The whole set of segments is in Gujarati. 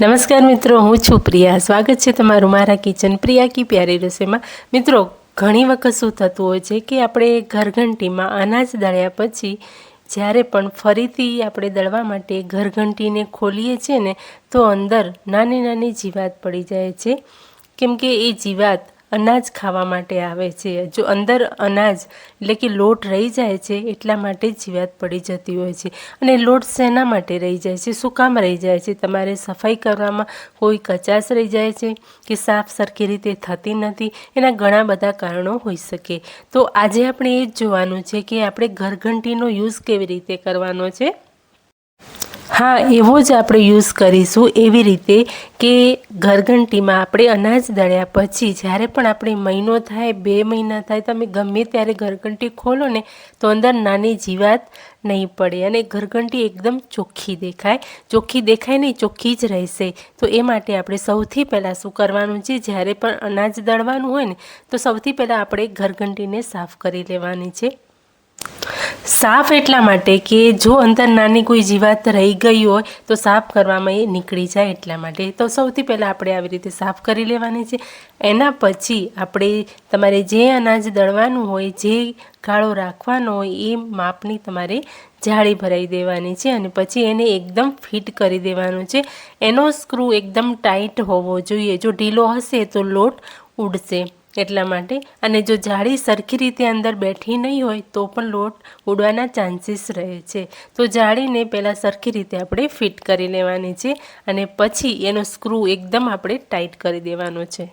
નમસ્કાર મિત્રો, હું છું પ્રિયા. સ્વાગત છે તમારું મારા કિચન પ્રિયા કી પ્યારી રસોઈમાં. મિત્રો, ઘણી વખત શું થતું હોય છે કે આપણે ઘરઘંટીમાં અનાજ દળ્યા પછી જ્યારે પણ ફરીથી આપણે દળવા માટે ઘરઘંટીને ખોલીએ છીએ ને, તો અંદર નાની નાની જીવાત પડી જાય છે. કેમ કે એ જીવાત અનાજ ખાવા માટે આવે છે. જો અંદર અનાજ એટલે કે લોટ રહી જાય છે, એટલા માટે જીવાત પડી જતી હોય છે. અને લોટ શેના માટે રહી જાય છે? શું કામ રહી જાય છે? તમારે સફાઈ કરવામાં કોઈ કચાશ રહી જાય છે કે સાફ સરખી રીતે થતી નથી? એના ઘણા બધા કારણો હોઈ શકે. તો આજે આપણે એ જ જોવાનું છે કે આપણે ઘરઘંટીનો યુઝ કેવી રીતે કરવાનો છે? હા, એવો જ આપણે યુઝ કરીશું એવી રીતે કે ઘરઘંટીમાં આપણે અનાજ દળ્યા પછી જ્યારે પણ આપણે મહિનો થાય, બે મહિના થાય, તમે ગમે ત્યારે ઘરઘંટી ખોલો ને, તો અંદર નાની જીવાત નહીં પડે અને ઘરઘંટી એકદમ ચોખ્ખી દેખાય. ચોખ્ખી દેખાય નહીં, ચોખ્ખી જ રહેશે. તો એ માટે આપણે સૌથી પહેલાં શું કરવાનું છે, જ્યારે પણ અનાજ દળવાનું હોય ને, તો સૌથી પહેલાં આપણે ઘરઘંટીને સાફ કરી લેવાની છે. સાફ એટલા માટે કે જો અંદર નાની કોઈ જીવાત રહી ગઈ હોય તો સાફ કરવામાં એ નીકળી જાય એટલા માટે. તો સૌથી પહેલાં આપણે આવી રીતે સાફ કરી લેવાની છે. એના પછી આપણે તમારે જે અનાજ દળવાનું હોય, જે ગાળો રાખવાનો હોય એ માપની તમારે જાળી ભરાઈ દેવાની છે અને પછી એને એકદમ ફિટ કરી દેવાનું છે. એનો સ્ક્રૂ એકદમ ટાઈટ હોવો જોઈએ. જો ઢીલો હશે તો લોટ ઉડશે. એટલા માટે. અને જો જાળી સરખી રીતે અંદર બેઠી નહીં હોય, તો પણ લોટ ઉડવાના ચાન્સીસ રહે છે. તો જાળીને પહેલાં સરખી રીતે આપણે ફિટ કરી લેવાની છે અને પછી એનો સ્ક્રૂ એકદમ આપણે ટાઈટ કરી દેવાનો છે.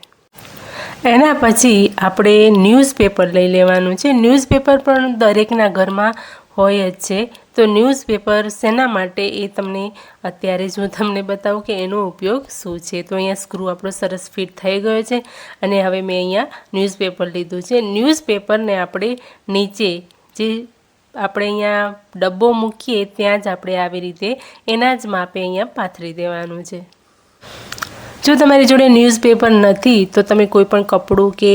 એના પછી આપણે ન્યૂઝપેપર લઈ લેવાનું છે. ન્યૂઝપેપર પણ દરેકના ઘરમાં હોય જ છે. તો ન્યૂઝપેપર શેના માટે એ તમને અત્યારે જ હું તમને બતાવું કે એનો ઉપયોગ શું છે. તો અહીંયા સ્ક્રૂ આપણો સરસ ફિટ થઈ ગયો છે અને હવે મેં અહીંયા ન્યૂઝપેપર લીધું છે. ન્યૂઝપેપરને આપણે નીચે જે આપણે અહીંયા ડબ્બો મૂકીએ ત્યાં જ આપણે આવી રીતે એના જ માપે અહીંયા પાથરી દેવાનું છે. જો તમારી જોડે ન્યૂઝપેપર નથી તો તમે કોઈ પણ કપડું કે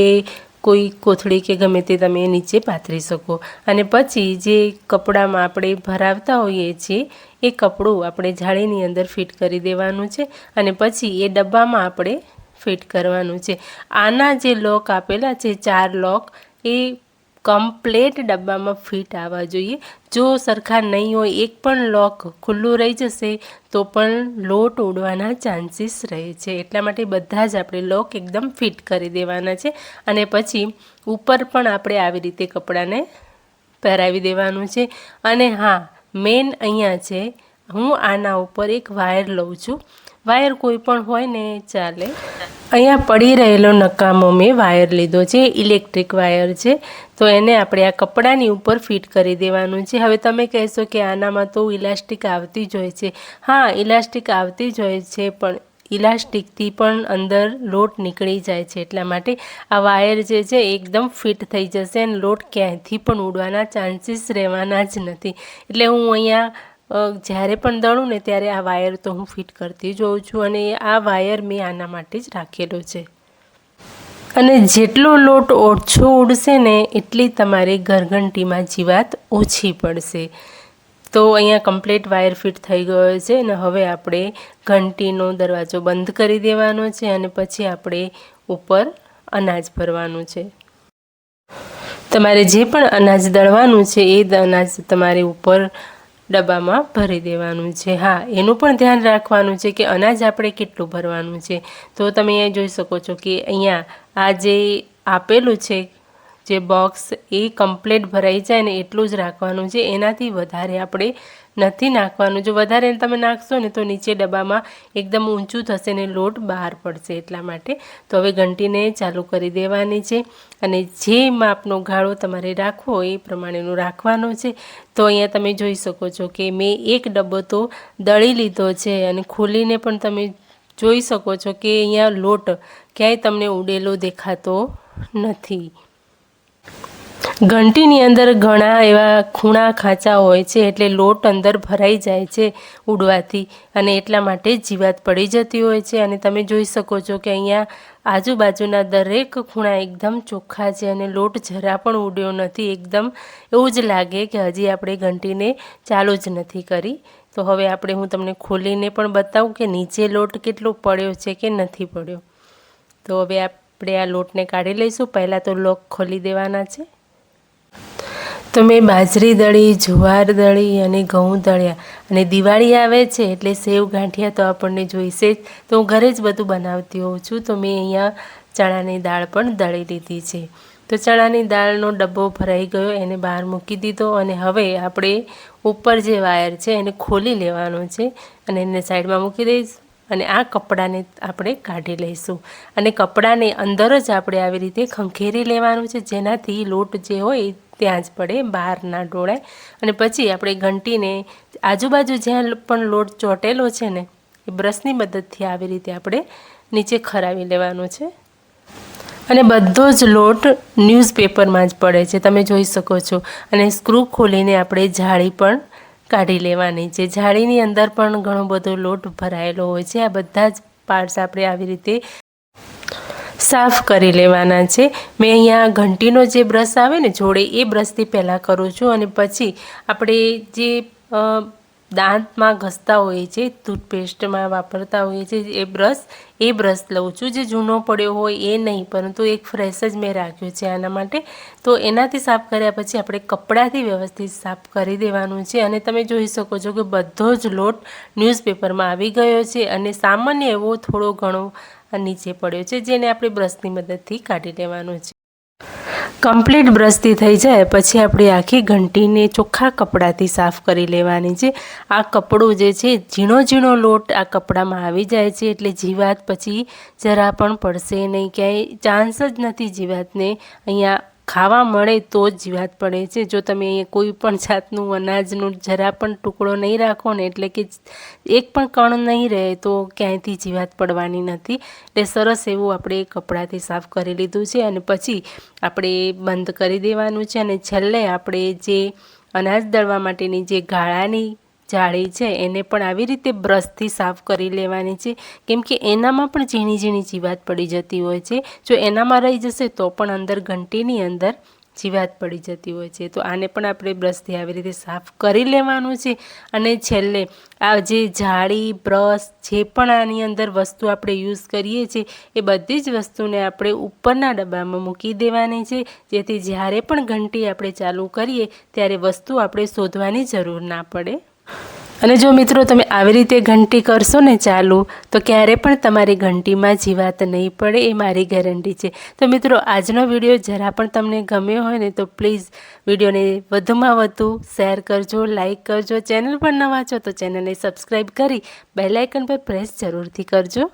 કોઈ કોથળી કે ગમે તે તમે નીચે પાથરી શકો. અને પછી જે કપડામાં આપણે ભરાવતા હોઈએ છીએ, એ કપડું આપણે જાળીની અંદર ફિટ કરી દેવાનું છે અને પછી એ ડબ્બામાં આપણે ફિટ કરવાનું છે. આના જે લોક આપેલા છે, ચાર લોક, એ કમ્પ્લેટ ડબ્બામાં ફિટ આવવા જોઈએ. જો સરખા નહીં હોય, એક પણ લોક ખુલ્લું રહી જશે, તો પણ લોટ ઉડવાના ચાન્સીસ રહે છે. એટલા માટે બધા જ આપણે લોક એકદમ ફિટ કરી દેવાના છે. અને પછી ઉપર પણ આપણે આવી રીતે કપડાને પહેરાવી દેવાનું છે. અને હા મેન અહીંયા છે, હું આના ઉપર એક વાયર લઉં છું. વાયર કોઈ પણ હોય ને ચાલે. અહીંયા પડી રહેલો નકામો મેં વાયર લીધો છે, ઇલેક્ટ્રિક વાયર છે, તો એને આપણે આ કપડાની ઉપર ફિટ કરી દેવાનું છે. હવે તમે કહેશો કે આનામાં તો ઇલાસ્ટિક આવતી જ હોય છે. હા, ઇલાસ્ટિક આવતી જ હોય છે, પણ ઇલાસ્ટિકથી પણ અંદર લોટ નીકળી જાય છે, એટલા માટે આ વાયર જે છે એકદમ ફિટ થઈ જશે અને લોટ ક્યાંયથી પણ ઉડવાના ચાન્સીસ રહેવાના જ નથી. એટલે હું અહીંયા જ્યારે પણ દળું ને ત્યારે આ વાયર તો હું ફિટ કરતી જોઉં છું અને આ વાયર મેં આના માટે જ રાખેલો છે. અને જેટલો લોટ ઓછો ઉડશે ને એટલી તમારી ઘરઘંટીમાં જીવાત ઓછી પડશે. તો અહીંયા કમ્પ્લીટ વાયર ફિટ થઈ ગયો છે અને હવે આપણે ઘંટીનો દરવાજો બંધ કરી દેવાનો છે અને પછી આપણે ઉપર અનાજ ભરવાનું છે. તમારે જે પણ અનાજ દળવાનું છે એ અનાજ તમારે ઉપર ડબ્બામાં ભરી દેવાનું છે. હા, એનું પણ ધ્યાન રાખવાનું છે કે અનાજ આપણે કેટલું ભરવાનું છે. તો તમે અહીંયા જોઈ શકો છો કે અહીંયા આ જે આપેલું છે જે બોક્સ એ કમ્પ્લેટ ભરાઈ જાય ને એટલું જ રાખવાનું છે. એનાથી વધારે આપણે નથી નાખવાનું. જો વધારે તમે નાખશો ને તો નીચે ડબ્બામાં એકદમ ઊંચું થશે ને લોટ બહાર પડશે એટલા માટે. તો હવે ઘંટીને ચાલુ કરી દેવાની છે અને જે માપનો ગાળો તમારે રાખવો એ પ્રમાણેનું રાખવાનો છે. તો અહીંયા તમે જોઈ શકો છો કે મેં એક ડબ્બો તો દળી લીધો છે અને ખોલીને પણ તમે જોઈ શકો છો કે અહીંયા લોટ ક્યાંય તમને ઉડેલો દેખાતો નથી. ઘંટીની અંદર ઘણા એવા ખૂણા ખાંચા હોય છે એટલે લોટ અંદર ભરાઈ જાય છે ઉડવાથી અને એટલા માટે જીવાત પડી જતી હોય છે. અને તમે જોઈ શકો છો કે અહીંયા આજુબાજુના દરેક ખૂણા એકદમ ચોખ્ખા છે અને લોટ જરા પણ ઉડ્યો નથી. એકદમ એવું જ લાગે કે હજી આપણે ઘંટીને ચાલુ જ નથી કરી. તો હવે આપણે હું તમને ખોલીને પણ બતાવું કે નીચે લોટ કેટલો પડ્યો છે કે નથી પડ્યો. તો હવે આપણે આ લોટને કાઢી લઈશું. પહેલાં તો લોક ખોલી દેવાના છે. તો મેં બાજરી દળી, જુવાર દળી અને ઘઉં દળ્યા. અને દિવાળી આવે છે એટલે સેવ ગાંઠિયા તો આપણને જોઈશે જ. તો હું ઘરે જ બધું બનાવતી હોઉં છું. તો મેં અહીંયા ચણાની દાળ પણ દળી લીધી છે. તો ચણાની દાળનો ડબ્બો ભરાઈ ગયો. એને બહાર મૂકી દીધો અને હવે આપણે ઉપર જે વાયર છે એને ખોલી લેવાનો છે. અને એને સાઈડમાં મૂકી દઈશું. અને આ કપડાને આપણે કાઢી લઈશું. અને કપડાને અંદર જ આપણે આવી રીતે ખંખેરી લેવાનું છે. જેનાથી લોટ જે હોય ત્યાં જ પડે બહાર ના ડોળાય અને પછી આપણે ઘંટીને આજુબાજુ જ્યાં પણ લોટ ચોટેલો છે ને, એ બ્રશની મદદથી આવી રીતે આપણે નીચે ખરાવી લેવાનો છે. અને બધો જ લોટ ન્યૂઝપેપરમાં જ પડે છે. તમે જોઈ શકો છો. અને સ્ક્રૂ ખોલીને આપણે જાળી પણ કાઢી લેવાની. છે જાળીની અંદર પણ ઘણો બધો લોટ ભરાયેલો હોય છે. આ બધા જ પાર્ટ્સ આપણે આવી રીતે સાફ કરી લેવાના છે. મેં અહીંયા ઘંટીનો જે બ્રશ આવે ને, જોડે એ બ્રશથી પહેલાં કરું છું અને પછી આપણે જે દાંતમાં ઘસતા હોઈએ છીએ, ટૂથપેસ્ટમાં વાપરતા હોઈએ છીએ. એ બ્રશ એ બ્રશ લઉં છું. જે જૂનો પડ્યો હોય એ નહીં, પરંતુ એક ફ્રેશ જ મેં રાખ્યો છે આના માટે. તો એનાથી સાફ કર્યા પછી આપણે કપડાથી વ્યવસ્થિત સાફ કરી દેવાનું છે. અને તમે જોઈ શકો છો કે બધો જ લોટ ન્યૂઝપેપરમાં આવી ગયો છે અને સામાન્ય એવો થોડો ઘણો નીચે પડ્યો છે, જેને આપણે બ્રશની મદદથી કાઢી લેવાનો છે. કમ્પ્લીટ બ્રશથી થઈ જાય, પછી આપણે આખી ઘંટીને ચોખ્ખા કપડાથી સાફ કરી લેવાની છે. આ કપડું જે છે, ઝીણો ઝીણો લોટ આ કપડામાં આવી જાય છે, એટલે જીવાત પછી જરા પણ પડશે નહીં. ક્યાંય ચાન્સ જ નથી જીવાતને અહીંયા ખાવા મળે તો જ જીવાત પડે છે. જો તમે અહીંયા કોઈ પણ જાતનું અનાજનું જરા પણ ટુકડો નહીં રાખો ને, એટલે કે એક પણ કણ નહીં રહે, તો ક્યાંયથી જીવાત પડવાની નથી. એટલે સરસ એવું આપણે કપડાથી સાફ કરી લીધું છે અને પછી આપણે બંધ કરી દેવાનું છે. અને છેલ્લે આપણે જે અનાજ દળવા માટેની જે ગાળાની જાળી છે, એને પણ આવી રીતે બ્રશથી સાફ કરી લેવાની છે. કેમ કે એનામાં પણ ઝીણી ઝીણી જીવાત પડી જતી હોય છે. જો એનામાં રહી જશે તો પણ અંદર ઘંટીની અંદર જીવાત પડી જતી હોય છે. તો આને પણ આપણે બ્રશથી આવી રીતે સાફ કરી લેવાનું છે. અને છેલ્લે આ જે જાળી, બ્રશ જે પણ આની અંદર વસ્તુ આપણે યુઝ કરીએ છીએ, એ બધી જ વસ્તુને આપણે ઉપરના ડબ્બામાં મૂકી દેવાની છે. જેથી જ્યારે પણ ઘંટી આપણે ચાલુ કરીએ, ત્યારે વસ્તુ આપણે શોધવાની જરૂર ના પડે. અને જો મિત્રો તમે આવી રીતે ઘંટી કરશો ને ચાલુ, તો ક્યારે પણ તમારી ઘંટીમાં જીવાત નહીં પડે એ મારી ગેરંટી છે. તો મિત્રો, આજનો વીડિયો જરા પણ તમને ગમ્યો હોય ને તો પ્લીઝ વિડીયોને વધુમાં વધુ શેર કરજો લાઇક કરજો, ચેનલ પર નવા છો તો ચેનલને સબસ્ક્રાઈબ કરી બેલાઇકન પર પ્રેસ જરૂરથી કરજો.